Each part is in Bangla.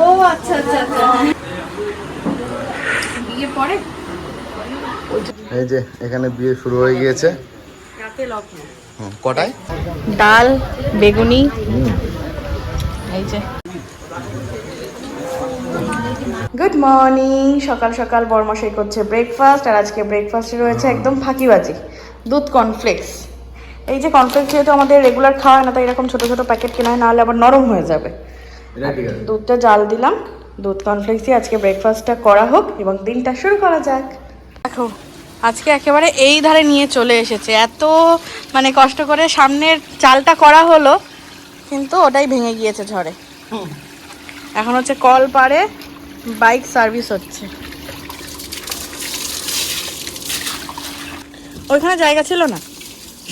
ও আচ্ছা আচ্ছা আচ্ছা। বিয়ে পরে? এই যে এখানে বিয়ে শুরু হয়ে গিয়েছে। রাতে লগ্ন হুম, কটায়? ডাল বেগুনি। এই যে। গুড মর্নিং সকাল সকাল বরমশাই করছে ব্রেকফাস্ট আর আজকে ব্রেকফাস্টে রয়েছে একদম ফাঁকিবাজি। দুধ কর্নফ্লেক্স এই যে কর্নফ্লেক্স যেহেতু আমাদের রেগুলার খাওয়া হয় না তাই এরকম ছোটো ছোটো প্যাকেট কেনা হয় নাহলে আবার নরম হয়ে যাবে। এটা ঠিক আছে। দুধটা জাল দিলাম দুধ কর্নফ্লেক্স দিয়ে আজকে ব্রেকফাস্টটা করা হোক এবং দিনটা শুরু করা যাক। দেখো আজকে একেবারে এই ধারে নিয়ে চলে এসেছে। এত মানে কষ্ট করে সামনের চালটা করা হলো কিন্তু ওটাই ভেঙে গিয়েছে ঝড়ে। এখন হচ্ছে কল পারে বাইক সার্ভিস হচ্ছে। ওইখানে জায়গা ছিল না?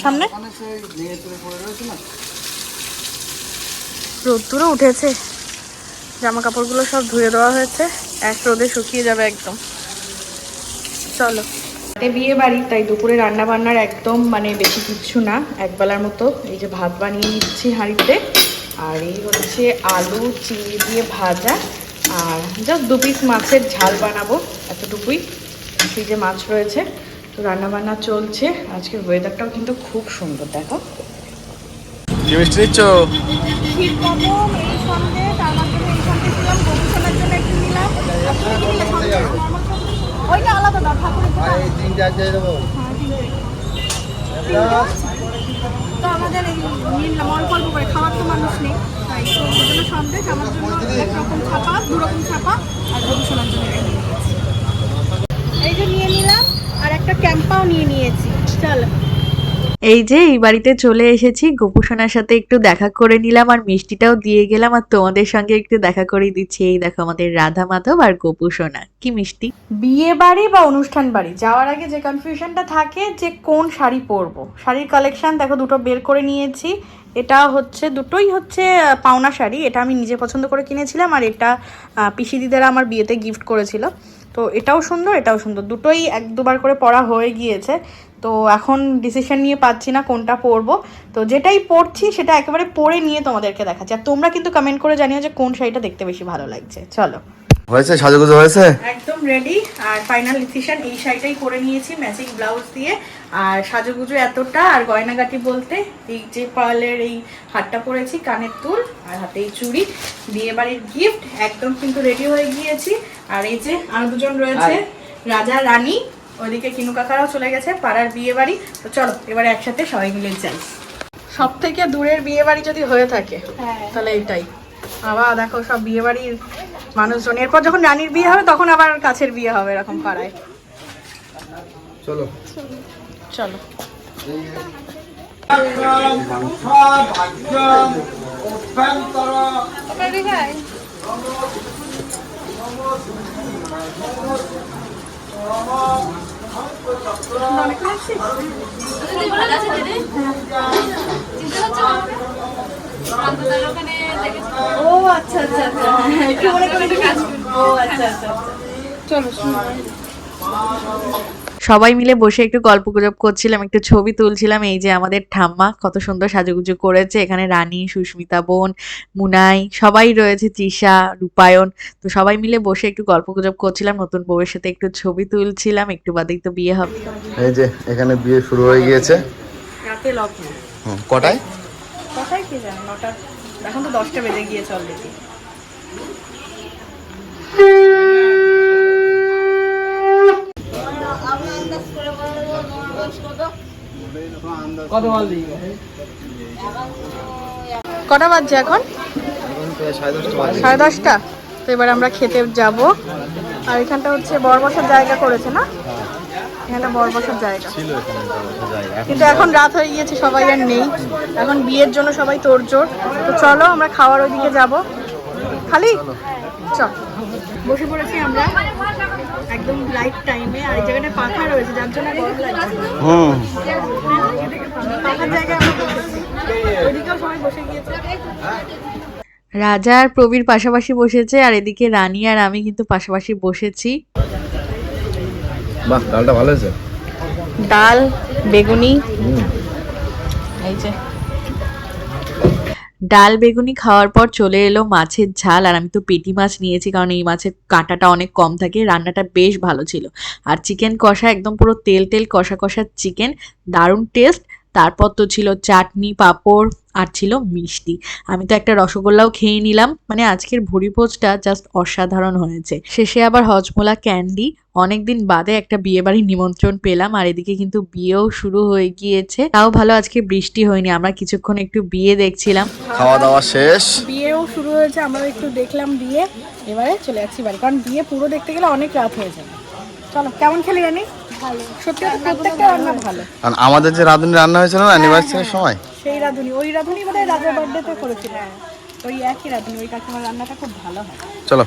সামনে? রোদ্দুরও উঠেছে। জামা কাপড়গুলো সব ধুয়ে দেওয়া হয়েছে। এক রোদে শুকিয়ে যাবে একদম। চলো। বিয়ে বাড়ি, তাই দুপুরে রান্না বান্নার একদম মানে বেশি কিচ্ছু না। একবেলার মতো এই যে ভাত বানিয়ে নিচ্ছি হাঁড়িতে। আর এই হচ্ছে আলু, চিনি দিয়ে ভাজা। আর জাস্ট দু পিস মাছের ঝাল বানাবো এতটুকুই। ফ্রিজে মাছ রয়েছে। তো রান্না বান্না চলছে। আজকের ওয়েদারটাও কিন্তু খুব সুন্দর দেখো। কি মিষ্টি নিচ্ছ এই আলাদা দাও তো আমাদের এই নিলাম অল্প অল্প করে খাওয়ার তো মানুষ নেই। তাই তো জন্য সন্দেশ আমার জন্য একরকম ছাপা দু রকম ছাপা আর গবেষণার জন্য একটা নিয়ে নিয়েছি। এই যে নিয়ে নিলাম আর ক্যাম্পাও নিয়ে নিয়েছি। চলো। এই যে এই বাড়িতে চলে এসেছি। গোপুসোনার সাথে একটু দেখা করে নিলাম আর মিষ্টিটাও দিয়ে গেলাম আর তোমাদের সঙ্গে একটু দেখা করে দিচ্ছি। এই দেখো আমাদের রাধা মাধব আর গোপুসোনা। কি মিষ্টি? বিয়ে বাড়ি বা অনুষ্ঠান বাড়ি যাওয়ার আগে যে কনফিউশনটা থাকে যে কোন শাড়ি পরবো। শাড়ির কালেকশন দেখো দুটো বের করে নিয়েছি। এটা হচ্ছে দুটোই হচ্ছে পাওনা শাড়ি। এটা আমি নিজে পছন্দ করে কিনেছিলাম আর এটা পিসি দিদারা আমার বিয়েতে গিফট করেছিল। তো এটাও সুন্দর এটাও সুন্দর। দুটোই এক দুবার করে পড়া হয়ে গিয়েছে। তো এখন ডিসিশন নিয়ে পাচ্ছি না কোনটা পরবো। তো যেটাই পড়ছি সেটা একেবারে পরে নিয়ে তোমাদেরকে দেখাচ্ছি। আর তোমরা কিন্তু কমেন্ট করে জানিও যে কোন শাড়িটা দেখতে বেশি ভালো লাগছে। চলো। হয়েছে? সাজুগুজু হয়েছে? একদম রেডি আর ফাইনাল ডিসিশন এই শাড়িটাই করে নিয়েছি ম্যাচিং ব্লাউজ দিয়ে। আর সাজুগুজু এতটা আর গয়নাগাটি বলতে এই যে পার্লের এই হারটা পরেছি কানের দুল আর হাতে এই চুড়ি। বিয়ে বাড়ির গিফট একদম কিন্তু রেডি হয়ে গিয়েছি। আর এই যে আরও দুজন রয়েছে রাজা রানী ওইদিকে কিনু কাকারাও চলে গেছে পাড়ার বিয়ে বাড়ি। তো চলো এবারে একসাথে সবাই মিলে যাই। সব থেকে দূরের বিয়ে বাড়ি যদি হয়ে থাকে তাহলে এইটাই। আবার দেখো সব বিয়ে বাড়ির মানুষজন। এরপর যখন রানীর বিয়ে হবে তখন আবার কাছের বিয়ে হবে এরকম পাড়ায়। চলো। চলো। ও আচ্ছা আচ্ছা আচ্ছা একটু মনে করে ও আচ্ছা আচ্ছা চলো সবাই মিলে বসে একটু গল্প গুজব করছিলাম একটু ছবি তুলছিলাম। এই যে আমাদের ঠাম্মা কত সুন্দর সাজুগুজু করেছে। এখানে রানী সুস্মিতা বোন মুনাই সবাই রয়েছে তৃষা রূপায়ণ। তো সবাই মিলে বসে একটু গল্প গুজব করছিলাম নতুন বউয়ের সাথে একটু ছবি তুলছিলাম একটু বাদেই তো বিয়ে হবে। এই যে এখানে বিয়ে শুরু হয়ে গিয়েছে। রাতে লগ্ন। হুম, কটায়? কোথায় কে জানে নটা এখন তো দশটা বেজে গিয়েছে অলরেডি কটা বাজছে এখন? সাড়ে দশটা। তো এবার আমরা খেতে যাব। আর এখানটা হচ্ছে বর বসার জায়গা করেছে না? এখানটা বর বসার জায়গা। কিন্তু এখন রাত হয়ে গিয়েছে সবাই আর নেই। এখন বিয়ের জন্য সবাই তোড়জোড়। তো চলো আমরা খাওয়ার ওইদিকে যাব। খালি? চল। বসে পড়েছি আমরা একদম রাইট টাইমে আর এই জায়গাটা পাখা রয়েছে যার জন্য গরম লাগছে। হুম। পাখার জায়গায় আমরা বসেছি ওইদিকেও সবাই বসে গিয়েছে। রাজা আর প্রবীর পাশাপাশি বসেছে আর এদিকে রানী আর আমি কিন্তু পাশাপাশি বসেছি। বাহ ডালটা ভালো হয়েছে। ডাল বেগুনি। এই যে। ডাল বেগুনি খাওয়ার পর চলে এলো মাছের ঝাল, আর আমি তো পেটি মাছ নিয়েছি, কারণ এই মাছের কাঁটাটা অনেক কম থাকে, রান্নাটা বেশ ভালো ছিল। আর চিকেন কষা, একদম পুরো তেল তেল কষা কষা চিকেন, দারুণ টেস্ট তারপর তো ছিল চাটনি পাঁপড় আর ছিল মিষ্টি। আমি তো একটা রসগোল্লাও খেয়ে নিলাম। মানে আজকের ভুড়িভোজটা জাস্ট অসাধারণ হয়েছে। শেষে আবার হজমোলা ক্যান্ডি। অনেকদিন বাদে একটা বিয়ে বাড়ির নিমন্ত্রণ পেলাম আর এদিকে কিন্তু বিয়েও শুরু হয়ে গিয়েছে। তাও ভালো আজকে বৃষ্টি হয়নি। আমরা কিছুক্ষণ একটু বিয়ে দেখছিলাম। খাওয়া দাওয়া শেষ। বিয়েও শুরু হয়েছে। আমরা একটু দেখলাম বিয়ে। এবারে চলে যাচ্ছি বাড়ি। কারণ বিয়ে পুরো দেখতে গেলে অনেক রাত হয়ে যাবে চলো কেমন খেলি জানি? আমাদের যে রাঁধুনি রান্না হয়েছিল না অ্যানিভার্সারির সময়? সেই রাঁধুনি। ওই রাঁধুনি বোধহয় রাজার বার্থডেতে করেছিল। ওই একই রাঁধুনি ওই কাকিমার রান্নাটা খুব ভালো হয়। চলো।